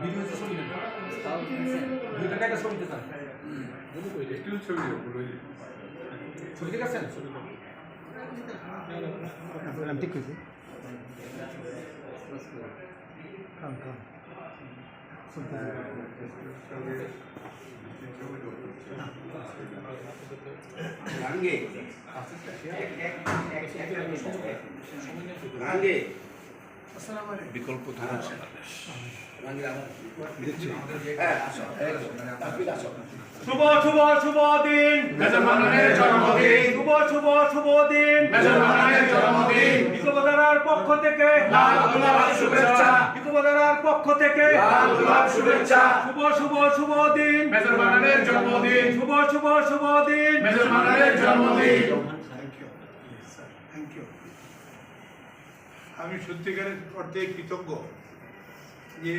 Video ছবি না দুইটা টাকা ছবি দিতে চান একটু ছবি ছবি ঠিক আছেন ঠিক আছে কাম কাম গাঙ্গে গাঙ্গে বিকল্প ধারা গাঙ্গে হ্যাঁ আসো। তাহলে আসো। শুভ শুভ শুভ দিন। জন্মদিন। শুভ শুভ শুভ দিন। জন্মদিন। বিকবদারার পক্ষ থেকে লাল গোলাপ শুভেচ্ছা। পক্ষ থেকে লাল গোলাপ শুভেচ্ছা। শুভ শুভ শুভ দিন। মেজর মাননের জন্মদিন। শুভ শুভ শুভ দিন। মেজর মাননের জন্মদিন থ্যাংক ইউ থ্যাংক ইউ আমি সত্যিকারের অর্থে কৃতজ্ঞ যে